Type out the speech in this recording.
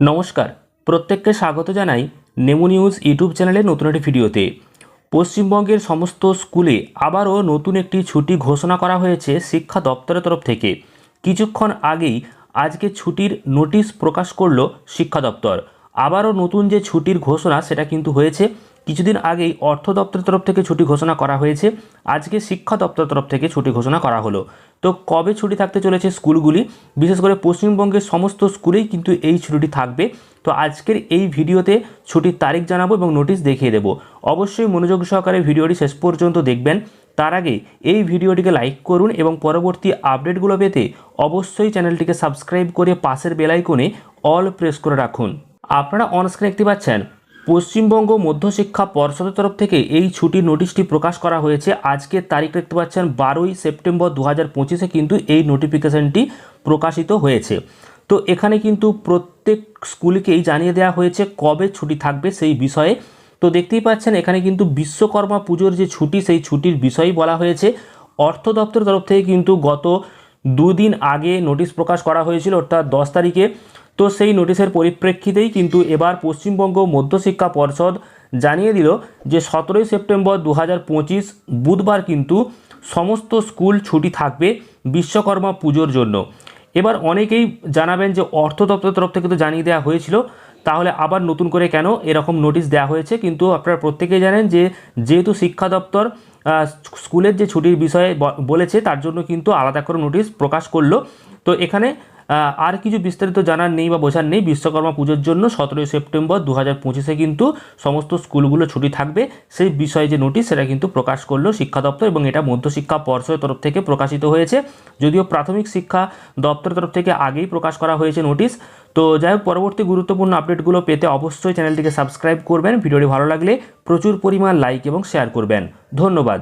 নমস্কার, প্রত্যেককে স্বাগত জানাই নেমো নিউজ ইউটিউব চ্যানেলে নতুন একটি ভিডিওতে। পশ্চিমবঙ্গের সমস্ত স্কুলে আবারও নতুন একটি ছুটি ঘোষণা করা হয়েছে শিক্ষা দপ্তরের তরফ থেকে। কিছুক্ষণ আগেই আজকে ছুটির নোটিশ প্রকাশ করল শিক্ষা দপ্তর। আবারও নতুন যে ছুটির ঘোষণা, সেটা কিন্তু হয়েছে। কিছুদিন আগেই অর্থ দপ্তরের তরফ থেকে ছুটি ঘোষণা করা হয়েছে। আজকে শিক্ষা দপ্তর তরফ থেকে ছুটি ঘোষণা করা হলো। তো কবে ছুটি থাকতে চলেছে স্কুলগুলি? বিশেষ করে পশ্চিমবঙ্গের সমস্ত স্কুলেই কিন্তু এই ছুটিটি থাকবে। তো আজকের এই ভিডিওতে ছুটির তারিখ জানাব এবং নোটিশ দেখিয়ে দেবো। অবশ্যই মনোযোগ সহকারে ভিডিওটি শেষ পর্যন্ত দেখবেন। তার আগে এই ভিডিওটিকে লাইক করুন এবং পরবর্তী আপডেটগুলো পেতে অবশ্যই চ্যানেলটিকে সাবস্ক্রাইব করে পাশের বেলাইকনে অল প্রেস করে রাখুন। আপনারা অনস্ক্রিনে দেখতে পাচ্ছেন পশ্চিমবঙ্গ মধ্যশিক্ষা পর্ষদের তরফ থেকে এই ছুটির নোটিশটি প্রকাশ করা হয়েছে। আজকের তারিখ দেখতে পাচ্ছেন বারোই সেপ্টেম্বর দু হাজার পঁচিশে কিন্তু এই নোটিফিকেশনটি প্রকাশিত হয়েছে। তো এখানে কিন্তু প্রত্যেক স্কুলকেই জানিয়ে দেওয়া হয়েছে কবে ছুটি থাকবে সেই বিষয়ে। তো দেখতেই পাচ্ছেন এখানে কিন্তু বিশ্বকর্মা পুজোর যে ছুটি সেই ছুটির বিষয়ই বলা হয়েছে। অর্থ দপ্তরের তরফ থেকে কিন্তু গত দুদিন আগে নোটিশ প্রকাশ করা হয়েছিল, অর্থাৎ দশ তারিখে। তো সেই নোটিশের পরিপ্রেক্ষিতেই কিন্তু এবার পশ্চিমবঙ্গ মধ্যশিক্ষা পর্ষদ জানিয়ে দিল যে সতেরোই সেপ্টেম্বর দু হাজার পঁচিশ বুধবার কিন্তু সমস্ত স্কুল ছুটি থাকবে বিশ্বকর্মা পুজোর জন্য। এবার অনেকেই জানাবেন যে অর্থ দপ্তরের তরফ থেকে তো জানিয়ে দেওয়া হয়েছিল, তাহলে আবার নতুন করে কেন এরকম নোটিশ দেওয়া হয়েছে? কিন্তু আপনারা প্রত্যেকেই জানেন যে যেহেতু শিক্ষা দপ্তর স্কুলের যে ছুটির বিষয়ে বলেছে, তার জন্য কিন্তু আলাদা করে নোটিশ প্রকাশ করল। তো এখানে আর কিছু বিস্তারিত জানার নেই বা বোঝার নেই, বিশ্বকর্মা পুজোর জন্য সতেরোই সেপ্টেম্বর দু হাজার পঁচিশে কিন্তু সমস্ত স্কুলগুলো ছুটি থাকবে। সেই বিষয়ে যে নোটিশ, সেটা কিন্তু প্রকাশ করল শিক্ষা দপ্তর এবং এটা মধ্যশিক্ষা পর্ষদের তরফ থেকে প্রকাশিত হয়েছে। যদিও প্রাথমিক শিক্ষা দপ্তরের তরফ থেকে আগেই প্রকাশ করা হয়েছে নোটিশ। তো যাই হোক, পরবর্তী গুরুত্বপূর্ণ আপডেটগুলো পেতে অবশ্যই চ্যানেলটিকে সাবস্ক্রাইব করবেন। ভিডিওটি ভালো লাগলে প্রচুর পরিমাণ লাইক এবং শেয়ার করবেন। ধন্যবাদ।